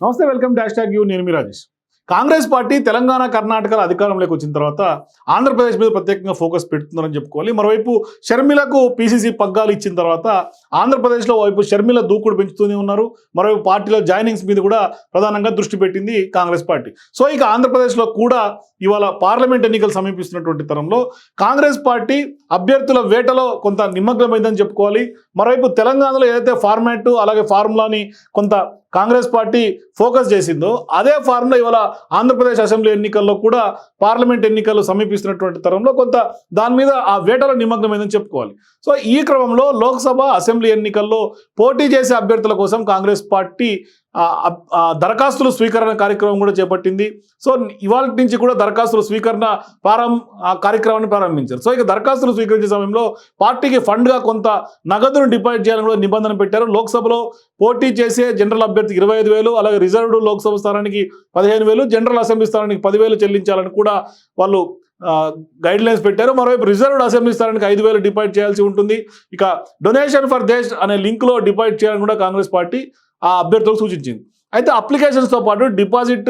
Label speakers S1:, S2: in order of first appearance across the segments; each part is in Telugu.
S1: నమస్తే వెల్కమ్ డాష్ ట్యాగ్ యూ నేను మీ రాజేష్. కాంగ్రెస్ పార్టీ తెలంగాణ కర్ణాటకల అధికారంలోకి వచ్చిన తర్వాత ఆంధ్రప్రదేశ్ మీద ప్రత్యేకంగా ఫోకస్ పెడుతుందని చెప్పుకోవాలి. మరోవైపు షర్మిలకు పీసీసీ పగ్గాలు ఇచ్చిన తర్వాత ఆంధ్రప్రదేశ్లో వైపు షర్మిల దూకుడు పెంచుతూనే ఉన్నారు. మరోవైపు పార్టీలో జాయినింగ్స్ మీద కూడా ప్రధానంగా దృష్టి పెట్టింది కాంగ్రెస్ పార్టీ. సో ఇక ఆంధ్రప్రదేశ్లో కూడా ఇవాళ పార్లమెంట్ ఎన్నికలు సమీపిస్తున్నటువంటి తరంలో కాంగ్రెస్ పార్టీ అభ్యర్థుల వేటలో కొంత నిమగ్నమైందని చెప్పుకోవాలి. మరోవైపు తెలంగాణలో ఏదైతే ఫార్మాట్ అలాగే ఫార్ములాని కొంత కాంగ్రెస్ పార్టీ ఫోకస్ చేసిందో అదే ఫార్ములా ఇవాళ ఆంధ్రప్రదేశ్ అసెంబ్లీ ఎన్నికల్లో కూడా పార్లమెంట్ ఎన్నికలు సమీపిస్తున్నటువంటి తరంలో కొంత దాని మీద ఆ వేటలో నిమగ్నమైందని చెప్పుకోవాలి. సో ఈ క్రమంలో లోక్సభ అసెంబ్లీ ఎన్నికల్లో పోటీ చేసే అభ్యర్థుల కోసం కాంగ్రెస్ పార్టీ దరఖాస్తుల స్వీకరణ కార్యక్రమం కూడా చేపట్టింది. సో ఇవాళ నుంచి కూడా దరఖాస్తుల స్వీకరణ ప్రారం కార్యక్రమాన్ని ప్రారంభించారు. సో ఇక దరఖాస్తులు స్వీకరించే సమయంలో పార్టీకి ఫండ్గా కొంత నగదును డిపాజిట్ చేయాలని కూడా నిబంధన పెట్టారు. లోక్సభలో పోటీ చేసే జనరల్ అభ్యర్థికి ఇరవై ఐదు వేలు అలాగే రిజర్వ్డ్ లోక్సభ స్థానానికి పదిహేను వేలు జనరల్ అసెంబ్లీ స్థానానికి పదివేలు చెల్లించాలని కూడా వాళ్ళు గైడ్ లైన్స్ పెట్టారు. మరోవైపు రిజర్వ్డ్ అసెంబ్లీ స్థానానికి ఐదు వేలు డిపాజిట్ చేయాల్సి ఉంటుంది. ఇక డొనేషన్ ఫర్ దేశ్ అనే లింక్లో డిపాజిట్ చేయాలని కూడా కాంగ్రెస్ పార్టీ ఆ అభ్యర్థులకు సూచించింది. అయితే అప్లికేషన్స్తో పాటు డిపాజిట్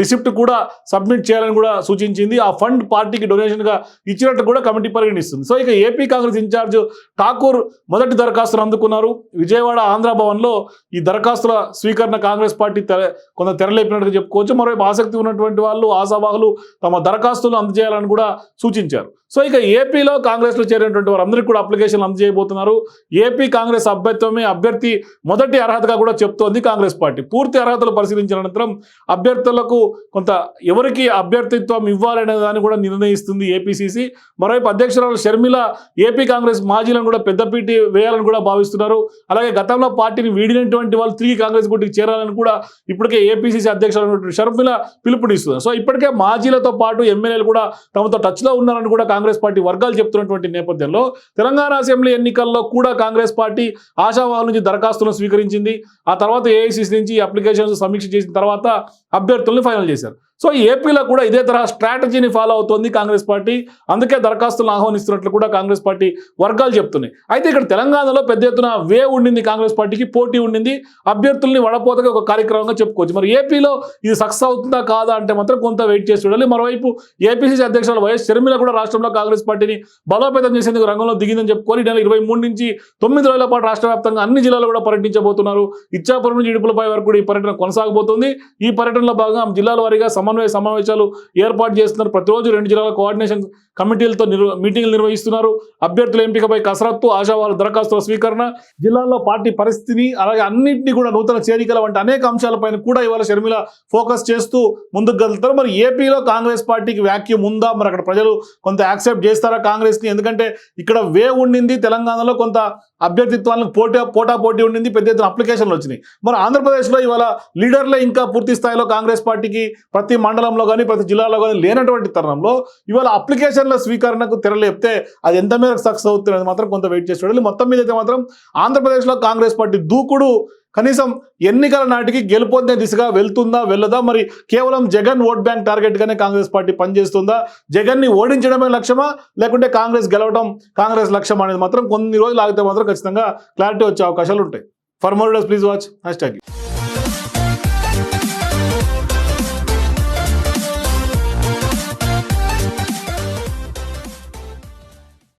S1: రిసిప్ట్ కూడా సబ్మిట్ చేయాలని కూడా సూచించింది. ఆ ఫండ్ పార్టీకి డొనేషన్గా ఇచ్చినట్టు కూడా కమిటీ పరిగణిస్తుంది. సో ఇక ఏపీ కాంగ్రెస్ ఇన్ఛార్జ్ ఠాకూర్ మొదటి దరఖాస్తును అందుకున్నారు. విజయవాడ ఆంధ్ర భవన్లో ఈ దరఖాస్తుల స్వీకరణ కాంగ్రెస్ పార్టీ తెర కొంత తెరలేపినట్టుగా చెప్పుకోవచ్చు. మరోవైపు ఆసక్తి ఉన్నటువంటి వాళ్ళు ఆశావాహులు తమ దరఖాస్తులు అందజేయాలని కూడా సూచించారు. సో ఇక ఏపీలో కాంగ్రెస్లో చేరినటువంటి వారందరికీ కూడా అప్లికేషన్లు అందజేయబోతున్నారు. ఏపీ కాంగ్రెస్ అభ్యర్థమే అభ్యర్థి మొదటి అర్హతగా కూడా చెప్తోంది కాంగ్రెస్ పార్టీ. పూర్తి అర్హతలు పరిశీలించిన అనంతరం అభ్యర్థులకు కొంత ఎవరికి అభ్యర్థిత్వం ఇవ్వాలనే దాన్ని కూడా నిర్ణయిస్తుంది ఏపీసీసీ. మరోవైపు అధ్యక్షురాలు షర్మిల ఏపీ కాంగ్రెస్ మాజీలను కూడా పెద్దపీటి వేయాలని కూడా భావిస్తున్నారు. అలాగే గతంలో పార్టీని వీడినటువంటి వాళ్ళు తిరిగి కాంగ్రెస్ గుడికి చేరాలని కూడా ఇప్పటికే ఏపీసీసీ అధ్యక్షులు షర్మిల పిలుపునిస్తున్నారు. సో ఇప్పటికే మాజీలతో పాటు ఎమ్మెల్యేలు కూడా తమతో టచ్లో ఉన్నారని కూడా కాంగ్రెస్ పార్టీ వర్గాలు చెప్తున్నటువంటి నేపథ్యంలో తెలంగాణ అసెంబ్లీ ఎన్నికల్లో కూడా కాంగ్రెస్ పార్టీ ఆశావాహుల నుంచి దరఖాస్తులను స్వీకరించింది. ఆ తర్వాత ఏఐసిసి నుంచి అప్లికేషన్స్ సమీక్ష చేసిన తర్వాత అభ్యర్థులను ఫైనల్ చేశారు. సో ఏపీలో కూడా ఇదే తరహా స్ట్రాటజీని ఫాలో అవుతోంది కాంగ్రెస్ పార్టీ. అందుకే దరఖాస్తులను ఆహ్వానిస్తున్నట్లు కూడా కాంగ్రెస్ పార్టీ వర్గాలు చెప్తున్నాయి. అయితే ఇక్కడ తెలంగాణలో పెద్ద ఎత్తున వే ఉండింది కాంగ్రెస్ పార్టీకి పోటీ ఉండింది. అభ్యర్థుల్ని వడపోతగా ఒక కార్యక్రమంగా చెప్పుకోవచ్చు. మరి ఏపీలో ఇది సక్సెస్ అవుతుందా కాదా అంటే మాత్రం కొంత వెయిట్ చేసి చూడాలి. మరోవైపు ఏపీసీసీ అధ్యక్షులు వైఎస్ షర్మిల కూడా రాష్ట్రంలో కాంగ్రెస్ పార్టీని బలోపేతం చేసేందుకు రంగంలో దిగిందని చెప్పుకోవాలి. నెల ఇరవై మూడు నుంచి తొమ్మిది రోజుల పాటు రాష్ట్ర వ్యాప్తంగా అన్ని జిల్లాలు కూడా పర్యటించబోతున్నారు. ఇచ్చాపురం నుంచి ఇడుపులపై వరకు కూడా ఈ పర్యటన కొనసాగబోతుంది. ఈ పర్యటనలో భాగంగా జిల్లాల వారీగా సమన్వయ సమావేశాలు ఏర్పాటు చేస్తున్నారు. ప్రతిరోజు రెండు జిల్లాల కోఆర్డినేషన్ కమిటీలతో నిర్వ మీటింగ్లు నిర్వహిస్తున్నారు. అభ్యర్థుల ఎంపికపై కసరత్తు ఆశావాల దరఖాస్తుల స్వీకరణ జిల్లాల్లో పార్టీ పరిస్థితిని అలాగే అన్నింటినీ కూడా నూతన చేరికల వంటి అనేక అంశాలపైన కూడా ఇవాళ షర్మిల ఫోకస్ చేస్తూ ముందుకు కదులుతారు మరి ఏపీలో కాంగ్రెస్ పార్టీకి వ్యాక్యూమ్ ఉందా? మరి అక్కడ ప్రజలు కొంత యాక్సెప్ట్ చేస్తారా కాంగ్రెస్ని? ఎందుకంటే ఇక్కడ వే ఉండింది తెలంగాణలో కొంత అభ్యర్థిత్వాలను పోటీ పోటా పోటీ ఉండింది పెద్ద ఎత్తున అప్లికేషన్లు వచ్చినాయి. మరి ఆంధ్రప్రదేశ్లో ఇవాళ లీడర్లే ఇంకా పూర్తి స్థాయిలో కాంగ్రెస్ పార్టీకి ప్రతి మండలంలో కానీ ప్రతి జిల్లాలో కానీ లేనటువంటి తరుణంలో ఇవాళ అప్లికేషన్ల స్వీకరణకు తెరలేపితే అది ఎంత మేరకు సక్సెస్ అవుతుంది మాత్రం కొంత వెయిట్ చేసి చూడాలి. మొత్తం మీద అయితే మాత్రం ఆంధ్రప్రదేశ్లో కాంగ్రెస్ పార్టీ దూకుడు కనీసం ఎన్నికల నాటికి గెలుపొందే దిశగా వెళ్తుందా వెళ్ళదా? మరి కేవలం జగన్ ఓట్ బ్యాంక్ టార్గెట్గానే కాంగ్రెస్ పార్టీ పనిచేస్తుందా? జగన్ని ఓడించడమే లక్ష్యమా? లేకుంటే కాంగ్రెస్ గెలవడం కాంగ్రెస్ లక్ష్యం అనేది మాత్రం కొన్ని రోజులు ఆగితే మాత్రం ఖచ్చితంగా క్లారిటీ వచ్చే అవకాశాలు ఉంటాయి. ఫర్ మోర్ డస్ ప్లీజ్ వాచ్ హ్యాష్ ట్యాగ్